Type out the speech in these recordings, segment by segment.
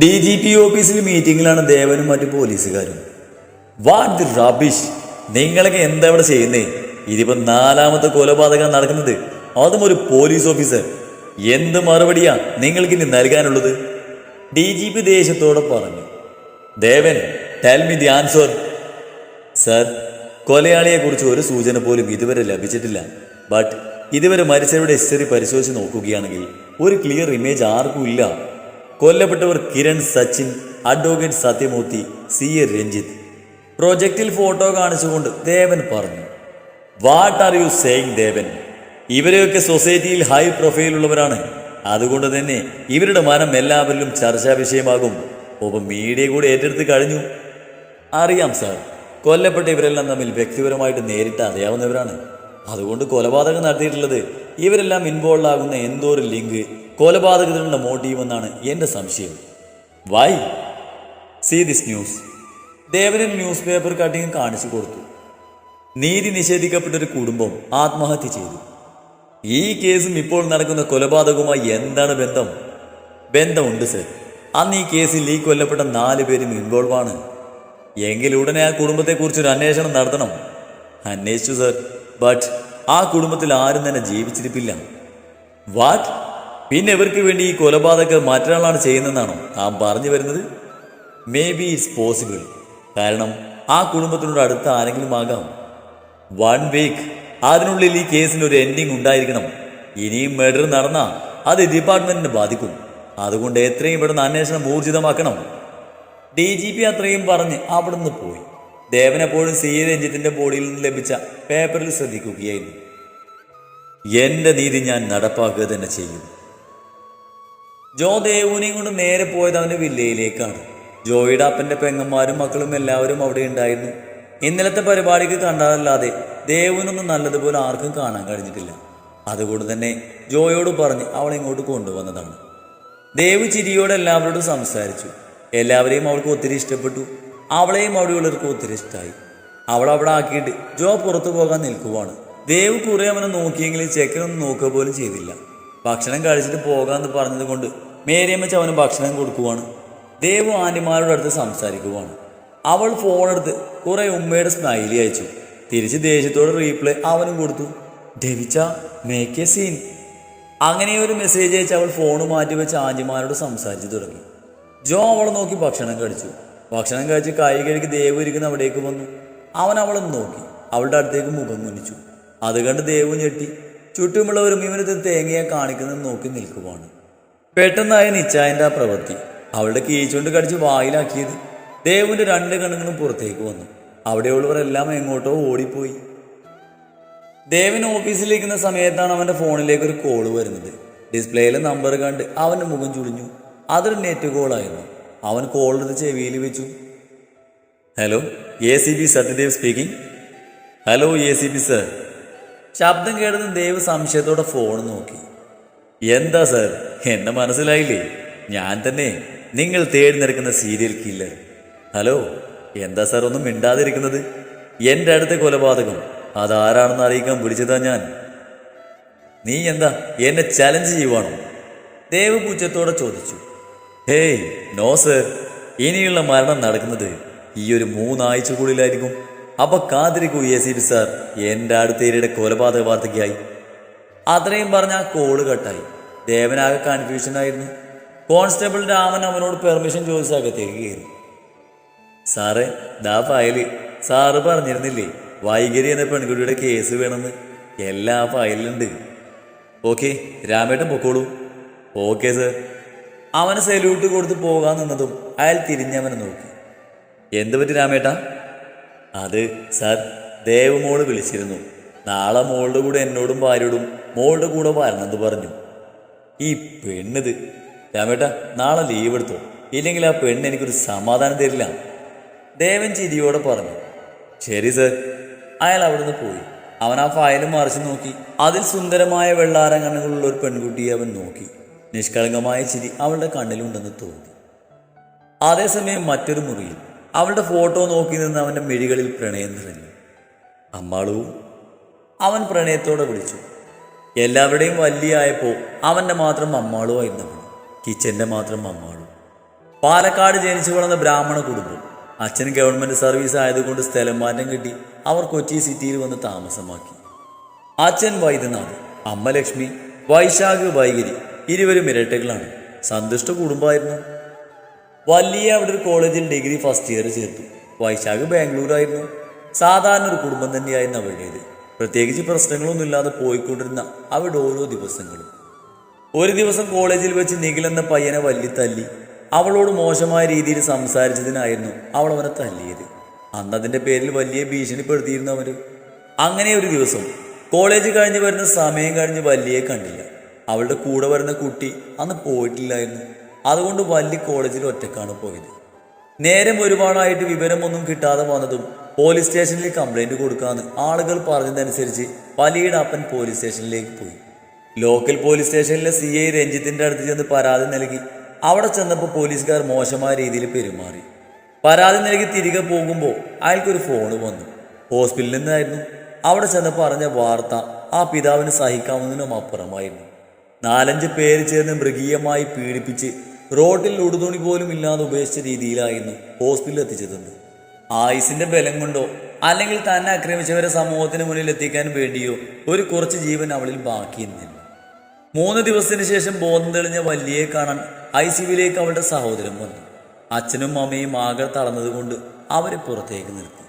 D G P ഓഫീസിൽ മീറ്റിംഗിലാണ് ദേവനും മറ്റു പോലീസുകാരും. വാട്ട് ദി റബിഷ് നിങ്ങളൊക്കെ എന്താ ഇവിടെ ചെയ്യുന്നേ? ഇതിപ്പോ നാലാമത്തെ കൊലപാതകം നടക്കുന്നത്. അതും ഒരു പോലീസ് ഓഫീസർ. എന്ത് മറുപടിയാ നിങ്ങൾക്ക് ഇനി നൽകാനുള്ളത്? ഡി ജി പി ദേഷ്യത്തോടെ പറഞ്ഞു. Devan tell me the answer sir കൊലയാളിയെ കുറിച്ച് ഒരു സൂചന പോലും ഇതുവരെ ലഭിച്ചിട്ടില്ല. ബട്ട് ഇതുവരെ മരിച്ചവരുടെ ഹിസ്റ്ററി പരിശോധിച്ച് നോക്കുകയാണെങ്കിൽ ഒരു ക്ലിയർ ഇമേജ് ആർക്കും ഇല്ല. കൊല്ലപ്പെട്ടവർ Kiran Sachin advocate Sathyamoorthy C A Ranjith. പ്രൊജക്റ്റിൽ photo കാണിച്ചുകൊണ്ട് ദേവൻ പറഞ്ഞു what are you saying Devan? ഇവരെയൊക്കെ സൊസൈറ്റിയിൽ ഹൈ പ്രൊഫൈൽ ഉള്ളവരാണ്. അതുകൊണ്ട് തന്നെ ഇവരുടെ മനം എല്ലാവരിലും ചർച്ചാ വിഷയമാകും. ഒപ്പം മീഡിയ കൂടെ ഏറ്റെടുത്ത് കഴിഞ്ഞു. അറിയാം സാർ കൊല്ലപ്പെട്ട ഇവരെല്ലാം തമ്മിൽ വ്യക്തിപരമായിട്ട് നേരിട്ട് അറിയാവുന്നവരാണ്. അതുകൊണ്ട് കൊലപാതകം നടത്തിയിട്ടുള്ളത് ഇവരെല്ലാം ഇൻവോൾവ് ആകുന്ന എന്തോ ഒരു ലിങ്ക് കൊലപാതകത്തിനുള്ള മോട്ടീവ് എന്നാണ് എന്റെ സംശയം. Why see this news ദേവനൻ newspaper cutting കാണിച്ചു കൊടുത്തു. നീതി നിഷേധിക്കപ്പെട്ട ഒരു കുടുംബം ആത്മഹത്യ ചെയ്തു. ഈ കേസും ഇപ്പോൾ നടക്കുന്ന കൊലപാതകവുമായി എന്താണ് ബന്ധം? ബന്ധമുണ്ട് സർ അന്ന് ഈ കേസിൽ ഈ കൊല്ലപ്പെട്ട നാല് പേരും ഇൻവോൾവ് ആണ്. എങ്കിൽ ഉടനെ ആ കുടുംബത്തെക്കുറിച്ച് ഒരു അന്വേഷണം നടത്തണം. അന്വേഷിച്ചു സർ ബട്ട് ആ കുടുംബത്തിൽ ആരും തന്നെ ജീവിച്ചിരിപ്പില്ല. വാട്ട് പിന്നെ ഇവർക്ക് വേണ്ടി ഈ കൊലപാതകം മറ്റൊരാളാണ് ചെയ്യുന്നതെന്നാണോ ആ പറഞ്ഞു വരുന്നത്? മേ ബി ഇറ്റ്സ് പോസിബിൾ കാരണം ആ കുടുംബത്തിനോട് അടുത്ത ആരെങ്കിലും ആകാം. വൺ വീക്ക് അതിനുള്ളിൽ ഈ കേസിന് ഒരു എൻഡിങ് ഉണ്ടായിരിക്കണം. ഇനിയും മർഡർ നടന്നാൽ അത് ഡിപ്പാർട്ട്മെന്റിനെ ബാധിക്കും. അതുകൊണ്ട് എത്രയും പെട്ടെന്ന് അന്വേഷണം ഊർജിതമാക്കണം. ഡി ജി പി അത്രയും പറഞ്ഞ് അവിടുന്ന് പോയി. ദേവനെപ്പോഴും സി രഞ്ജിത്തിന്റെ ബോഡിയിൽ നിന്ന് ലഭിച്ച പേപ്പറിൽ ശ്രദ്ധിക്കുകയായിരുന്നു. എന്റെ നീതി ഞാൻ നടപ്പാക്കുക തന്നെ ചെയ്യും. ജോ ദേവുനെയും കൊണ്ട് നേരെ പോയത് അവന്റെ വില്ലയിലേക്കാണ്. ജോയുടെ അപ്പന്റെ പെങ്ങന്മാരും മക്കളും എല്ലാവരും അവിടെ ഉണ്ടായിരുന്നു. ഇന്നലത്തെ പരിപാടിക്ക് കണ്ടതല്ലാതെ ദേവുനൊന്നും നല്ലതുപോലെ ആർക്കും കാണാൻ കഴിഞ്ഞിട്ടില്ല. അതുകൊണ്ട് തന്നെ ജോയോട് പറഞ്ഞ് അവളെ ഇങ്ങോട്ട് കൊണ്ടുവന്നതാണ്. ദേവ് ചിരിയോടെ എല്ലാവരോടും സംസാരിച്ചു. എല്ലാവരെയും അവൾക്ക് ഒത്തിരി ഇഷ്ടപ്പെട്ടു. അവളെയും അവിടെയുള്ളവർക്ക് ഒത്തിരി ഇഷ്ടമായി അവൾ അവിടെ ആക്കിയിട്ട് ജോ പുറത്തു പോകാൻ നിൽക്കുവാണ്. ദേവ് കുറെ അവനെ നോക്കിയെങ്കിലും ചെക്കനൊന്നും നോക്കുക പോലും ചെയ്തില്ല. ഭക്ഷണം കഴിച്ചിട്ട് പോകാമെന്ന് പറഞ്ഞത് കൊണ്ട് മേരിയമ്മച്ച് അവന് ഭക്ഷണം കൊടുക്കുവാണ്. ദേവ് ആന്റിമാരുടെ അടുത്ത് സംസാരിക്കുവാണ്. അവൾ ഫോണെടുത്ത് കുറെ ഉമ്മയുടെ സ്മൈലി അയച്ചു. തിരിച്ച് ദേഷ്യത്തോടെ റീപ്ലൈ അവനും കൊടുത്തു. ഡെവിച്ച മേക്ക് എ സീൻ അങ്ങനെ ഒരു മെസ്സേജ് അയച്ച് അവൾ ഫോൺ മാറ്റി വെച്ച് ആന്റിമാരോട് സംസാരിച്ചു തുടങ്ങി. ജോ അവളെ നോക്കി ഭക്ഷണം കഴിച്ചു. ഭക്ഷണം കഴിച്ച് കൈ കഴുകി ദേവ് ഇരിക്കുന്ന അവിടേക്ക് വന്നു. അവൻ അവളെ നോക്കി. അവളുടെ അടുത്തേക്ക് മുഖം കുനിച്ചു. അത് കണ്ട് ദേവ് ഞെട്ടി. ചുറ്റുമുള്ളവരും ഇവനത് തേങ്ങയെ കാണിക്കുന്നത് നോക്കി നിൽക്കുവാണ്. പെട്ടെന്നായ നിച്ചായന്റെ ആ പ്രവൃത്തി. അവളുടെ കീച്ചുകൊണ്ട് കടിച്ച് വായിലാക്കിയത്. ദേവിന്റെ രണ്ട് കണ്ണുകളും പുറത്തേക്ക് വന്നു. അവിടെയുള്ളവരെല്ലാം എങ്ങോട്ടോ ഓടിപ്പോയി. ദേവൻ ഓഫീസിലിരിക്കുന്ന സമയത്താണ് അവന്റെ ഫോണിലേക്ക് ഒരു കോൾ വരുന്നത്. ഡിസ്പ്ലേയിലെ നമ്പർ കണ്ട് അവന്റെ മുഖം ചുളിഞ്ഞു. അതൊരു നെറ്റ് കോളായിരുന്നു. അവൻ കോൾ എടുത്ത് ചെവിയിൽ വെച്ചു. Hello A C B Sathyadev speaking. Hello A C B sir. ശബ്ദം കേട്ടതും ദേവ് സംശയത്തോടെ ഫോൺ നോക്കി. എന്താ സർ എന്നെ മനസ്സിലായില്ലേ? ഞാൻ തന്നെ. നിങ്ങൾ തേടി നിൽക്കുന്ന സീരിയൽ കില്ലർ ഹലോ എന്താ സാർ ഒന്നും മിണ്ടാതിരിക്കുന്നത്? എന്റെ അടുത്ത കൊലപാതകം. അതാരാണെന്ന് അറിയിക്കാൻ വിളിച്ചതാ ഞാൻ. നീ എന്താ? എന്നെ ചലഞ്ച് ചെയ്യുവാണോ? ദേവ് പൂച്ചത്തോടെ ചോദിച്ചു. ഹേയ് നോ സർ ഇനിയുള്ള മരണം നടക്കുന്നത് ഈ ഒരു മൂന്നാഴ്ചക്കുള്ളിലായിരിക്കും. അപ്പൊ കാത്തിരിക്കൂ പി സാർ. എന്റെ അടുത്തേരിയുടെ കൊലപാതക വാർത്തയ്ക്കായി അത്രയും പറഞ്ഞ ആ കോൾ കട്ടായി. ദേവനാകെ കൺഫ്യൂഷനായിരുന്നു കോൺസ്റ്റബിൾ രാമൻ അവനോട് പെർമിഷൻ ചോദിച്ച് അകത്തേക്ക് കയറി. സാറേ ദാ ഫയൽ. സാറ് പറഞ്ഞിരുന്നില്ലേ വൈകരി എന്ന പെൺകുട്ടിയുടെ കേസ് വേണമെന്ന്? എല്ലാ ഫയലിലുണ്ട്. ഓക്കെ രാമേട്ടൻ പൊക്കോളൂ. Okay sir. അവന് സല്യൂട്ട് കൊടുത്ത് പോകാൻ നിന്നതും അയാൾ തിരിഞ്ഞവനെ നോക്കി. എന്ത് പറ്റി രാമേട്ടാ? അത് സാർ ദേവമോൾ വിളിച്ചിരുന്നു. നാളെ മോളുടെ കൂടെ എന്നോടും ഭാര്യയോടും മോളുടെ കൂടെ വരണമെന്ന് പറഞ്ഞു. ഈ പെണ്ണിത്. രാമേട്ട നാളെ ലീവ് എടുത്തോ. ഇല്ലെങ്കിൽ ആ പെണ്ണ് എനിക്കൊരു സമാധാനം തരില്ല. ദേവൻ ചിരിയോടെ പറഞ്ഞു. ശരി സർ. അയാൾ അവിടുന്ന് പോയി. അവൻ ആ ഫയൽ മറിച്ച് നോക്കി. അതിൽ സുന്ദരമായ വെള്ളാരം ഒരു പെൺകുട്ടിയെ അവൻ നോക്കി. നിഷ്കളങ്കമായ ചിരി അവളുടെ കണ്ണിലുണ്ടെന്ന് തോന്നി. അതേസമയം മറ്റൊരു മുറിയിൽ അവളുടെ ഫോട്ടോ നോക്കി നിന്ന് അവന്റെ മിഴികളിൽ പ്രണയം നിറഞ്ഞു അമ്മാളു അവൻ പ്രണയത്തോടെ വിളിച്ചു. എല്ലാവരുടെയും വലിയായപ്പോൾ അവന്റെ മാത്രം അമ്മാളുമായിരുന്നവൾ കിച്ചന്റെ മാത്രം അമ്മാളു. പാലക്കാട് ജനിച്ചു വളർന്ന ബ്രാഹ്മണ കുടുംബം. അച്ഛൻ ഗവൺമെന്റ് സർവീസ് ആയതുകൊണ്ട് സ്ഥലം മാറ്റം കിട്ടി അവർ കൊച്ചി സിറ്റിയിൽ വന്ന് താമസമാക്കി. അച്ഛൻ വൈദ്യനാഥ് അമ്മ ലക്ഷ്മി വൈശാഖ് വൈകരി ഇരുവരും ഇരട്ടകളാണ്. സന്തുഷ്ട കുടുംബമായിരുന്നു. വലിയ അവിടെ ഒരു കോളേജിൽ ഡിഗ്രി ഫസ്റ്റ് ഇയർ ചേർത്തു. വൈശാഖ് ബാംഗ്ലൂരായിരുന്നു. സാധാരണ ഒരു കുടുംബം തന്നെയായിരുന്നു അവരുടേത്. പ്രത്യേകിച്ച് പ്രശ്നങ്ങളൊന്നും ഇല്ലാതെ പോയിക്കൊണ്ടിരുന്ന അവരുടെ ഓരോ ദിവസങ്ങളും. ഒരു ദിവസം കോളേജിൽ വെച്ച് നിഖിൽ എന്ന പയ്യനെ വല്ലി തല്ലി അവളോട് മോശമായ രീതിയിൽ സംസാരിച്ചതിനായിരുന്നു അവൾ അവനെ തല്ലിയത്. അന്ന് അതിന്റെ പേരിൽ വലിയ ഭീഷണിപ്പെടുത്തിയിരുന്നു അവർ. അങ്ങനെ ഒരു ദിവസം കോളേജ് കഴിഞ്ഞ് വരുന്ന സമയം കഴിഞ്ഞ് വല്ലിയെ കണ്ടില്ല. അവളുടെ കൂടെ വരുന്ന കുട്ടി അന്ന് പോയിട്ടില്ലായിരുന്നു. അതുകൊണ്ട് വല്ലി കോളേജിൽ ഒറ്റക്കാണ് പോയത്. നേരം ഒരുപാടായിട്ട് വിവരമൊന്നും കിട്ടാതെ വന്നതും പോലീസ് സ്റ്റേഷനിൽ കംപ്ലൈന്റ് കൊടുക്കാന്ന് ആളുകൾ പറഞ്ഞതനുസരിച്ച് വലിയുടെ അപ്പൻ പോലീസ് സ്റ്റേഷനിലേക്ക് പോയി. ലോക്കൽ പോലീസ് സ്റ്റേഷനിലെ സി ഐ രഞ്ജിത്തിന്റെ അടുത്ത് ചെന്ന് പരാതി നൽകി. അവിടെ ചെന്നപ്പോൾ പോലീസുകാർ മോശമായ രീതിയിൽ പെരുമാറി. പരാതി നൽകി തിരികെ പോകുമ്പോൾ അയാൾക്കൊരു ഫോണ് വന്നു. ഹോസ്പിറ്റലിൽ നിന്നായിരുന്നു. അവിടെ ചെന്ന് പറഞ്ഞ വാർത്ത ആ പിതാവിന് സഹിക്കാവുന്നതിനും അപ്പുറമായിരുന്നു. നാലഞ്ച് പേര് ചേർന്ന് മൃഗീയമായി പീഡിപ്പിച്ച് റോട്ടിൽ ഉടുതുണി പോലും ഇല്ലാതെ ഉപേക്ഷിച്ച രീതിയിലായിരുന്നു ഹോസ്പിറ്റലിൽ എത്തിച്ചതെന്ന് ആയുസിന്റെ ബലം കൊണ്ടോ അല്ലെങ്കിൽ തന്നെ ആക്രമിച്ചവരെ സമൂഹത്തിന് മുന്നിൽ എത്തിക്കാൻ വേണ്ടിയോ ഒരു കുറച്ച് ജീവൻ അവളിൽ ബാക്കിയിരുന്നില്ല. മൂന്ന് ദിവസത്തിന് ശേഷം ബോധം തെളിഞ്ഞ വല്യയെ കാണാൻ ഐ സിയുവിലേക്ക് അവളുടെ സഹോദരൻ വന്നു. അച്ഛനും അമ്മയും ആകെ തളർന്നതുകൊണ്ട് അവരെ പുറത്തേക്ക് നിർത്തി.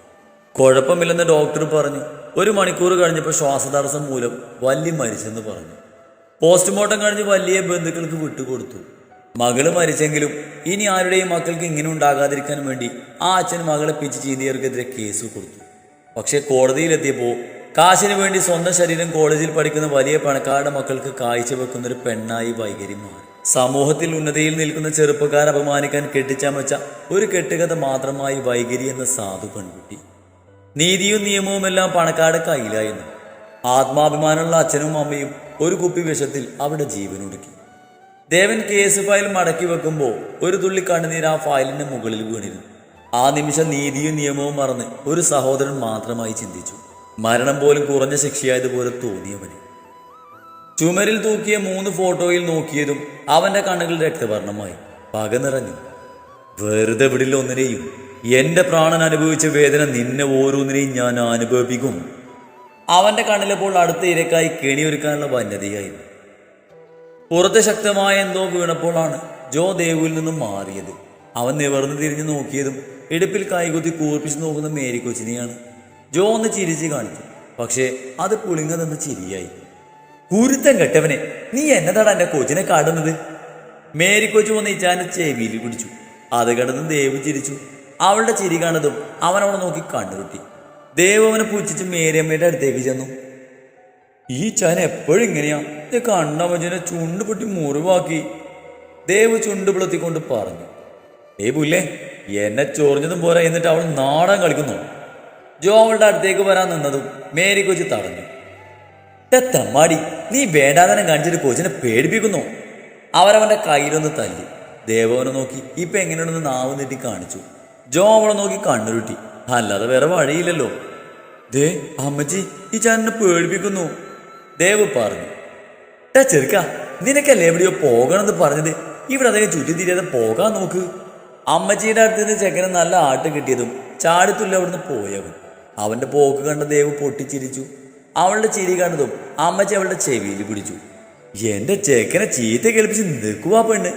കുഴപ്പമില്ലെന്ന് ഡോക്ടർ പറഞ്ഞു. ഒരു മണിക്കൂർ കഴിഞ്ഞപ്പോൾ ശ്വാസതടസ്സം മൂലം വല്യ മരിച്ചെന്ന് പറഞ്ഞു. പോസ്റ്റ്മോർട്ടം കഴിഞ്ഞ് വല്യ ബന്ധുക്കൾക്ക് വിട്ടുകൊടുത്തു. മകൾ മരിച്ചെങ്കിലും ഇനി ആരുടെയും മക്കൾക്ക് ഇങ്ങനെ ഉണ്ടാകാതിരിക്കാൻ വേണ്ടി ആ അച്ഛൻ മകളെ പിച്ച് ചീന്തിയവർക്കെതിരെ കേസ് കൊടുത്തു. പക്ഷെ കോടതിയിലെത്തിയപ്പോൾ കാശിന് വേണ്ടി സ്വന്തം ശരീരം കോളേജിൽ പഠിക്കുന്ന വലിയ പണക്കാരുടെ മക്കൾക്ക് കാഴ്ച വെക്കുന്ന ഒരു പെണ്ണായി വൈകരി മാറി. സമൂഹത്തിൽ ഉന്നതിയിൽ നിൽക്കുന്ന ചെറുപ്പക്കാരെ അപമാനിക്കാൻ കെട്ടിച്ചമച്ച ഒരു കെട്ടുകഥ മാത്രമായി വൈകരി എന്ന സാധു പെൺകുട്ടി. നീതിയും നിയമവും എല്ലാം പണക്കാരുടെ കയ്യിലായിരുന്നു. ആത്മാഭിമാനമുള്ള അച്ഛനും അമ്മയും ഒരു കുപ്പി വിഷത്തിൽ അവിടെ ജീവനൊടുക്കി. ദേവൻ കേസ് ഫയൽ മടക്കി വെക്കുമ്പോൾ ഒരു തുള്ളി കണ്ണുനീർ ആ ഫയലിന്റെ മുകളിൽ വീണിരുന്നു. ആ നിമിഷം നീതിയും നിയമവും മറന്ന് ഒരു സഹോദരൻ മാത്രമായി ചിന്തിച്ചു. മരണം പോലും കുറഞ്ഞ ശിക്ഷയായതുപോലെ തോന്നിയവന്. ചുമരിൽ തൂക്കിയ മൂന്ന് ഫോട്ടോയിൽ നോക്കിയതും അവന്റെ കണ്ണുകൾ രക്തവർണമായി പക നിറഞ്ഞു. വെറുതെ വിടില്ല ഒന്നിനെയും. എന്റെ പ്രാണൻ അനുഭവിച്ച വേദന നിന്നെ ഓരോന്നിനെയും ഞാൻ അനുഭവിക്കും അവന്റെ കണ്ണിലപ്പോൾ അടുത്ത ഇരക്കായി കെണിയൊരുക്കാനുള്ള വന്യതയായിരുന്നു. പുറത്ത് ശക്തമായ എന്തോ വീണപ്പോഴാണ് ജോ ദേവുവിൽ നിന്നും മാറിയത്. അവൻ നിവർന്നു തിരിഞ്ഞു നോക്കിയതും ഇടുപ്പിൽ കൈകുത്തി കൂർപ്പിച്ചു നോക്കുന്ന മേരി കൊച്ചിനെയാണ്. ജോ ഒന്ന് ചിരിച്ച് കാണിച്ചു. പക്ഷേ അത് പുളിങ്ങതെന്ന് ചിരിയായി. കുരുത്തം കെട്ടവനെ നീ എന്നതാണ് എന്റെ കൊച്ചിനെ കാടുന്നത് മേരി കൊച്ചു വന്ന് ഇച്ചാന്റെ ചെവിയിൽ പിടിച്ചു. അത് കിടന്ന് ദേവ് ചിരിച്ചു. അവളുടെ ചിരി കാണതും അവൻ അവളെ നോക്കി കണ്ടുകിട്ടി ദേവ് അവനെ പുച്ഛിച്ച് മേരിയമ്മയുടെ അടുത്തേക്ക് ചെന്നു. ഈ ചാൻ എപ്പോഴും ഇങ്ങനെയാ. ഇത് കണ്ണവജനെ ചുണ്ട് മുറിവാക്കി. ദേവ് ചുണ്ട് പിളത്തിക്കൊണ്ട് പറഞ്ഞു ദേവുല്ലേ എന്നെ ചൊറിഞ്ഞതും പോരാ എന്നിട്ട് അവൾ നാടൻ കളിക്കുന്നു. ജോ അവളുടെ അടുത്തേക്ക് വരാൻ നിന്നതും മേരി കൊച്ചി തടഞ്ഞു. "ടെ തമ്മാടി നീ വേണ്ടാതനം കാണിച്ചിട്ട് കൊച്ചിനെ പേടിപ്പിക്കുന്നു. അവരവന്റെ കയ്യിലൊന്ന് തല്ലി. ദേവനെ നോക്കി ഇപ്പൊ എങ്ങനെയുണ്ടെന്ന് നാവ് നീട്ടി കാണിച്ചു. ജോ അവളെ നോക്കി കണ്ണുരുട്ടി. അല്ലാതെ വേറെ വഴിയില്ലല്ലോ. ദേ അമ്മച്ചി ഈ ചാനനെ പേടിപ്പിക്കുന്നു. ദേവ് പറഞ്ഞു "ടാ ചെറുക്ക നിനക്കല്ലേ എവിടെയോ പോകണമെന്ന് പറഞ്ഞത്? ഇവിടെ അതിനെ ചുറ്റി തിരിയാതെ പോകാൻ നോക്ക്. അമ്മച്ചിയുടെ അടുത്ത് നിന്ന് ചെക്കന് നല്ല ആട്ട് കിട്ടിയതും ചാടിത്തുള്ള അവിടുന്ന് പോയവൻ അവന്റെ പോക്ക് കണ്ട ദേവ് പൊട്ടിച്ചിരിച്ചു. അവളുടെ ചിരി കണ്ടതും അമ്മച്ചി അവളുടെ ചെവിയിൽ പിടിച്ചു. എന്റെ ചെക്കനെ ചീത്ത കേൾപ്പിച്ച് നിൽക്കുവാ പെണ്ണ്.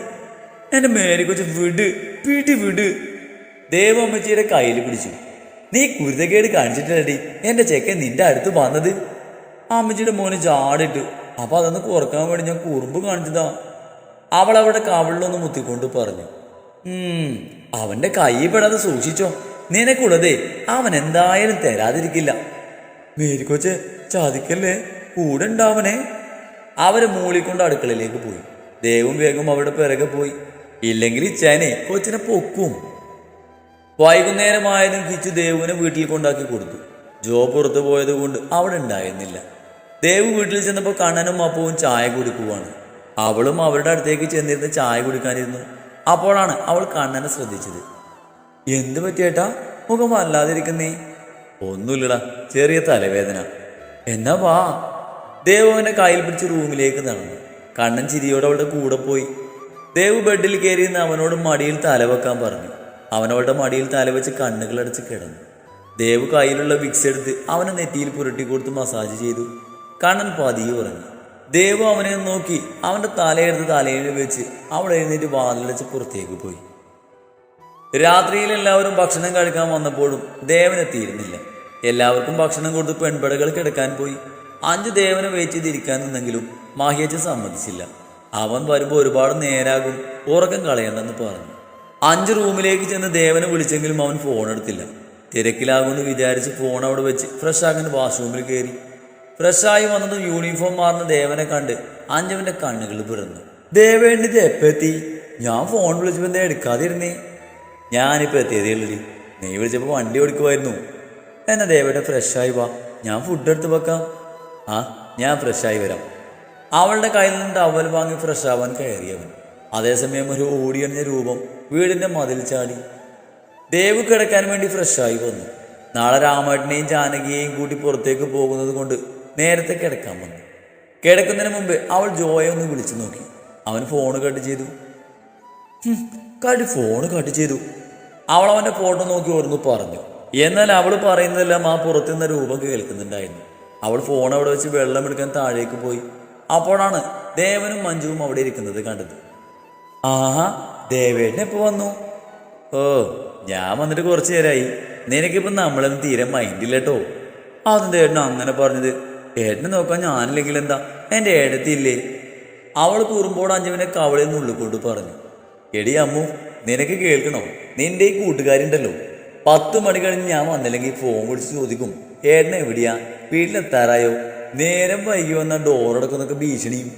എന്റെ മേരി കൊച്ചു വിട് പിടി വിട്. ദേവ് അമ്മച്ചിയുടെ കയ്യിൽ പിടിച്ചു. നീ കുരുതക്കേട് കാണിച്ചിട്ടില്ലടി. എന്റെ ചെക്കൻ നിന്റെ അടുത്ത് വന്നത് അമ്മച്ചിയുടെ മോന് ചാടിട്ട് അപ്പൊ അതൊന്ന് കുറയ്ക്കാൻ വേണ്ടി ഞാൻ കുറുമ്പ് കാണിച്ചതാ. അവൾ അവിടെ കവിളിലൊന്ന് മുത്തിക്കൊണ്ട് പറഞ്ഞു. ഉം അവന്റെ കൈ പെടാതെ സൂക്ഷിച്ചോ. നിനക്കുള്ളതേ അവൻ എന്തായാലും തരാതിരിക്കില്ല. മേരിക്കൊച്ചെ ചാതിക്കല്ലേ? കൂടെ ഉണ്ടാവനെ അവരെ മൂളിക്കൊണ്ട് അടുക്കളയിലേക്ക് പോയി. ദേവും വേഗം അവരുടെ പിറകെ പോയി. ഇല്ലെങ്കിൽ ഇച്ചാനെ കൊച്ചിനെ പൊക്കും. വൈകുന്നേരമായതും കിച്ചു ദേവുവിനെ വീട്ടിൽ കൊണ്ടാക്കി കൊടുത്തു. ജോ പുറത്തു പോയത് കൊണ്ട് അവിടെ ഉണ്ടായിരുന്നില്ല. ദേവ് വീട്ടിൽ ചെന്നപ്പോൾ കണ്ണനും അപ്പവും ചായ കുടിക്കുവാണ്. അവളും അവരുടെ അടുത്തേക്ക് ചെന്നിരുന്ന് ചായ കുടിക്കാനിരുന്നു. അപ്പോഴാണ് അവൾ കണ്ണനെ ശ്രദ്ധിച്ചത്. എന്ത് പറ്റിയേട്ടാ മുഖം വല്ലാതിരിക്കുന്നേ. ഒന്നുമില്ലടാ ചെറിയ തലവേദന. എന്നാ വാ. ദേവ് അവനെ കയ്യിൽ പിടിച്ച് റൂമിലേക്ക് നടന്നു. കണ്ണൻ ചിരിയോടെ അവളുടെ കൂടെ പോയി. ദേവ് ബെഡിൽ കയറിയിരുന്ന് അവനോട് മടിയിൽ തലവെക്കാൻ പറഞ്ഞു. അവനവളുടെ മടിയിൽ തലവെച്ച് കണ്ണുകളടച്ച് കിടന്നു. ദേവ് കയ്യിലുള്ള വിക്സ് എടുത്ത് അവനെ നെറ്റിയിൽ പുരട്ടി കൊടുത്ത് മസാജ് ചെയ്തു. കണ്ണൻ പതിയെ പറഞ്ഞു ദേവു അവനെ നോക്കി അവന്റെ തലയെടുത്ത് തലയിൽ വെച്ച് അവൾ എഴുന്നേറ്റ് വാതിലടച്ച് പുറത്തേക്ക് പോയി. രാത്രിയിൽ എല്ലാവരും ഭക്ഷണം കഴിക്കാൻ വന്നപ്പോഴും ദേവനെത്തിയിരുന്നില്ല എല്ലാവർക്കും ഭക്ഷണം കൊടുത്ത് പെൺപടകൾ കിടക്കാൻ പോയി. അഞ്ച് ദേവനെ വെയിറ്റ് ചെയ്തിരിക്കാൻ നിന്നെങ്കിലും മാഹിയച്ചൻ സമ്മതിച്ചില്ല. അവൻ വരുമ്പോൾ ഒരുപാട് നേരാകും ഉറക്കം കളയണ്ടെന്ന് പറഞ്ഞു. അഞ്ച് റൂമിലേക്ക് ചെന്ന് ദേവനെ വിളിച്ചെങ്കിലും അവൻ ഫോൺ എടുത്തില്ല. തിരക്കിലാകുമെന്ന് വിചാരിച്ച് ഫോൺ അവിടെ വെച്ച് ഫ്രഷ് ആകാൻ വാഷ്റൂമിൽ കയറി. ഫ്രഷായി വന്നതും യൂണിഫോം മാറുന്ന ദേവനെ കണ്ട് അഞ്ചവന്റെ കണ്ണുകൾ പിറന്നു ദേവേണ്ടിത് എപ്പെത്തി ഞാൻ ഫോൺ വിളിച്ചപ്പോ എന്താ എടുക്കാതിരുന്നേ? ഞാനിപ്പോ എത്തിയതേ ഉള്ളു നീ വിളിച്ചപ്പോൾ വണ്ടി ഓടിക്കുമായിരുന്നു എന്നാ ദേവയുടെ ഫ്രഷായി വാ. ഞാൻ ഫുഡ് എടുത്ത് വെക്കാം. ആ ഞാൻ ഫ്രഷായി വരാം. അവളുടെ കയ്യിൽ നിന്ന് ടവൽ വാങ്ങി ഫ്രഷ് ആവാൻ കയറിയവൻ. അതേസമയം ഒരു ഓടിയണിഞ്ഞ രൂപം വീടിന്റെ മതിൽ ചാടി. ദേവ് കിടക്കാൻ വേണ്ടി ഫ്രഷായി വന്നു. നാളെ രാമേട്ടനെയും ജാനകിയെയും കൂട്ടി പുറത്തേക്ക് പോകുന്നത് കൊണ്ട് നേരത്തെ കിടക്കാൻ വന്നു. കിടക്കുന്നതിന് മുമ്പ് അവൾ ജോയെ ഒന്ന് വിളിച്ചു നോക്കി. അവൻ ഫോൺ കട്ട് ചെയ്തു. ഹും, ഫോൺ കട്ട് ചെയ്തു. അവൾ അവന്റെ ഫോട്ടോ നോക്കി ഓർന്ന് പറഞ്ഞു. എന്നാൽ അവൾ പറയുന്നതെല്ലാം ആ പുറത്തുനിന്ന രൂപം കേൾക്കുന്നുണ്ടായിരുന്നു. അവൾ ഫോൺ അവിടെ വെച്ച് വെള്ളം എടുക്കാൻ താഴേക്ക് പോയി. അപ്പോഴാണ് ദേവനും മഞ്ജുവും അവിടെ ഇരിക്കുന്നത് കണ്ടത്. ആഹാ ദേവേട്ടൻ എപ്പോൾ വന്നു? ഓ ഞാൻ വന്നിട്ട് കുറച്ചു നേരമായി നിനക്കിപ്പം നമ്മളൊന്നും തീരെ മൈൻഡില്ല കേട്ടോ അതെന്താ ഏട്ടൻ അങ്ങനെ പറഞ്ഞത്. ഏട്ടനെ നോക്കാൻ ഞാനില്ലെങ്കിൽ എന്താ? എന്റെ ഏടത്തിയില്ലേ അവൾ കൂറുമ്പോൾ അഞ്ചുവിനെ കവളിൽ നിന്ന് ഉള്ളിക്കൊണ്ട് പറഞ്ഞു. എടി അമ്മു നിനക്ക് കേൾക്കണോ? നിന്റെ ഈ കൂട്ടുകാരുണ്ടല്ലോ. പത്ത് മണി കഴിഞ്ഞ് ഞാൻ വന്നില്ലെങ്കിൽ ഫോൺ വിളിച്ച് ചോദിക്കും ഏട്ടൻ എവിടെയാ? വീട്ടിലെത്താറായോ? നേരം വൈകി വന്ന ഡോറടക്കുന്നൊക്കെ ഭീഷണിയും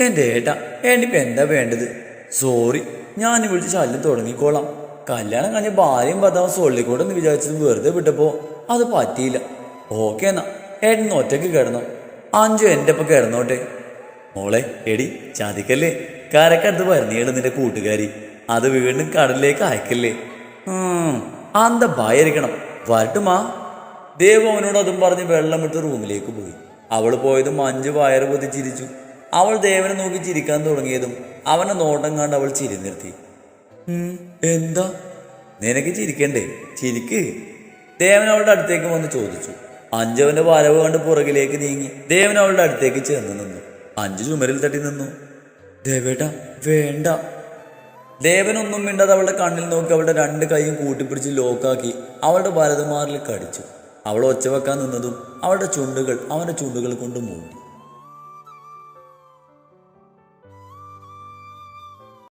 എന്റെ ഏട്ടാ ഏട്ടിപ്പോ എന്താ വേണ്ടത്? സോറി ഞാൻ വിളിച്ച് ശല്യം തുടങ്ങിക്കോളാം. കല്യാണം കഴിഞ്ഞ ഭാര്യയും ഭർത്താവും സൊള്ളിക്കോട്ടെ എന്ന് വിചാരിച്ചത് വെറുതെ വിട്ടപ്പോ അത് പറ്റിയില്ല. ഓക്കെ എന്നാ. ഏട്ടൻ ഒറ്റയ്ക്ക് കിടന്നു. അഞ്ചു എന്റെ ഒപ്പം കിടന്നോട്ടെ. മോളെ എടി ചതിക്കല്ലേ? കരക്കടുത്ത് വരുന്നേൾ നിന്റെ കൂട്ടുകാരി. അത് വീണ്ടും കടലിലേക്ക് അയക്കല്ലേ? അന്ത ഭയരിക്കണം. വരട്ടുമാ ദേവ് അവനോട് അതും പറഞ്ഞ് വെള്ളം ഇട്ട് റൂമിലേക്ക് പോയി. അവൾ പോയതും അഞ്ച് വയറ് പൊതി ചിരിച്ചു. അവൾ ദേവനെ നോക്കി ചിരിക്കാൻ തുടങ്ങിയതും അവനെ നോട്ടം കണ്ട് അവൾ ചിരി നിർത്തി. എന്താ? നിനക്ക് ചിരിക്കണ്ടേ? ചിരിക്ക്. ദേവൻ അവളുടെ അടുത്തേക്ക് വന്ന് ചോദിച്ചു. അഞ്ചവന്റെ വരവ് കണ്ട് പുറകിലേക്ക് നീങ്ങി. ദേവൻ അവളുടെ അടുത്തേക്ക് ചെന്ന് നിന്നു. അഞ്ചു ചുമരിൽ തട്ടി നിന്നു. ദേവേട്ട വേണ്ട. ദേവനൊന്നും മിണ്ടാതെ അവളുടെ കണ്ണിൽ നോക്കി അവളുടെ രണ്ട് കൈയും കൂട്ടിപ്പിടിച്ച് ലോക്കാക്കി അവളുടെ വലതുമാറിൽ കടിച്ചു. അവൾ ഒച്ച വെക്കാൻ നിന്നതും അവളുടെ ചുണ്ടുകൾ അവന്റെ ചുണ്ടുകൾ കൊണ്ട് മൂടി.